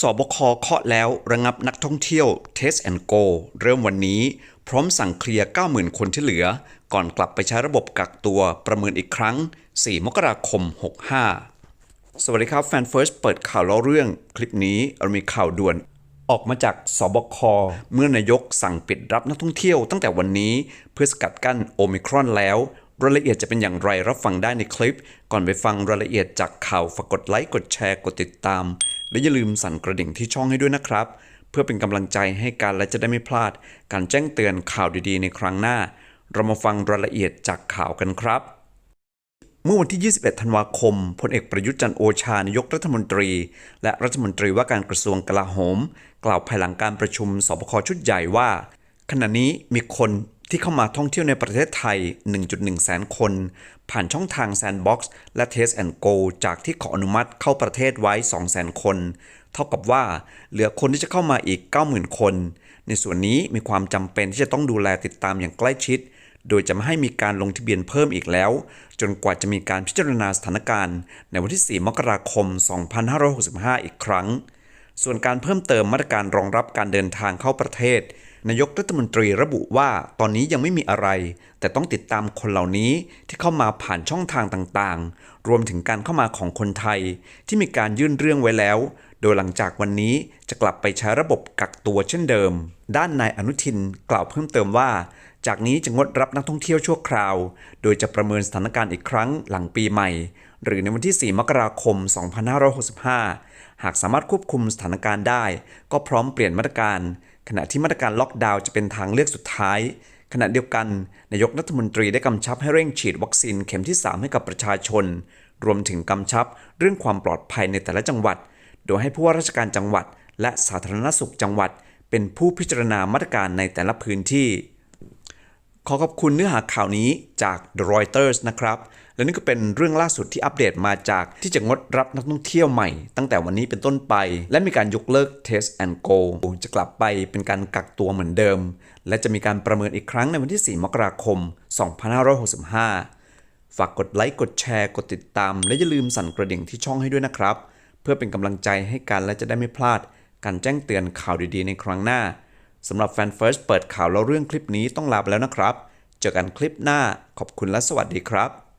สบคเคาะแล้วระงับนักท่องเที่ยว Test and Go เริ่มวันนี้ พร้อมสั่งเคลียร์ 90,000 คนที่เหลือ ก่อนกลับไปใช้ระบบกักตัวประเมินอีกครั้ง 4 มกราคม 65 สวัสดีครับ แฟนเฟิร์สเปิดข่าวเล่าเรื่อง คลิปนี้เรามีข่าวด่วนออกมาจากสบค เมื่อนายกสั่งปิดรับนักท่องเที่ยวตั้งแต่วันนี้เพื่อสกัดกั้นโอมิครอนแล้ว รายละเอียดจะเป็นอย่างไรรับฟังได้ในคลิป ก่อนไปฟังรายละเอียดจากข่าวฝากกดไลค์กดแชร์กดติดตาม และอย่าลืมสั่นกระดิ่งที่ช่องให้ด้วยนะครับ เพื่อเป็นกำลังใจให้การและจะได้ไม่พลาด การแจ้งเตือนข่าวดีๆ ในครั้งหน้า เรามาฟังรายละเอียดจากข่าวกันครับ เมื่อวันที่ 21 ธันวาคมพลเอกประยุทธ์จันโอชานายกรัฐมนตรี และรัฐมนตรีว่าการกระทรวงกลาโหม กล่าวภายหลังการประชุมสบคชุดใหญ่ว่า ขณะนี้มีคน ที่เข้ามาท่องเที่ยวในประเทศไทย 1.1 แสนคน ผ่านช่องทาง Sandbox และ Test and Go จากที่ขออนุมัติเข้าประเทศไว้ 2 แสนคน เท่ากับว่าเหลือคนที่จะเข้ามาอีก 90,000 คน ในส่วนนี้มีความจำเป็นที่จะต้องดูแลติดตามอย่างใกล้ชิด โดยจะไม่ให้มีการลงทะเบียนเพิ่มอีกแล้ว จนกว่าจะมีการพิจารณาสถานการณ์ ในวันที่ 4 มกราคม 2565 อีกครั้ง ส่วนการเพิ่มเติมมาตรการรองรับการเดินทางเข้าประเทศ นายกรัฐมนตรีระบุว่าตอนนี้ยังไม่มีอะไร แต่ต้องติดตามคนเหล่านี้ที่เข้ามาผ่านช่องทางต่างๆ รวมถึงการเข้ามาของคนไทย ที่มีการยื่นเรื่องไว้แล้ว โดยหลังจากวันนี้จะกลับไปใช้ระบบกักตัวเช่นเดิม ด้านนายอนุทินกล่าวเพิ่มเติมว่า จากนี้จะงดรับนักท่องเที่ยวชั่วคราว โดยจะประเมินสถานการณ์อีกครั้งหลังปีใหม่ หรือในวันที่ 4 มกราคม 2565 หากสามารถควบคุมสถานการณ์ได้ ก็พร้อมเปลี่ยนมาตรการ ขณะที่มาตรการล็อกดาวน์จะเป็นทางเลือกสุดท้ายขณะเดียวกัน นายกรัฐมนตรีได้กำชับให้เร่งฉีดวัคซีนเข็มที่ 3 ให้กับประชาชน รวมถึงกำชับเรื่องความปลอดภัยในแต่ละจังหวัด โดยให้ผู้ว่าราชการจังหวัด และสาธารณสุขจังหวัด เป็นผู้พิจารณามาตรการในแต่ละพื้นที่ ขอขอบคุณเนื้อหาข่าวนี้จาก The Reuters นะครับ และนี่ก็เป็นเรื่องล่าสุดที่อัปเดตมาจากที่จะงดรับนักท่องเที่ยวใหม่ ตั้งแต่วันนี้เป็นต้นไป และมีการยกเลิก Test and Go จะกลับไปเป็นการกักตัวเหมือนเดิม และจะมีการประเมินอีกครั้งในวันที่ 4 มกราคม 2565ฝากกดไลค์ กดแชร์ กดติดตาม และอย่าลืมสั่นกระดิ่งที่ช่องให้ด้วยนะครับ เพื่อเป็นกำลังใจให้กันและจะได้ไม่พลาด การแจ้งเตือนข่าวดีๆ ในครั้งหน้าสำหรับแฟนเฟิร์สเปิดข่าวแล้วเรื่องคลิปนี้ต้องลาไปแล้วนะครับ เจอกันคลิปหน้าขอบคุณและสวัสดีครับ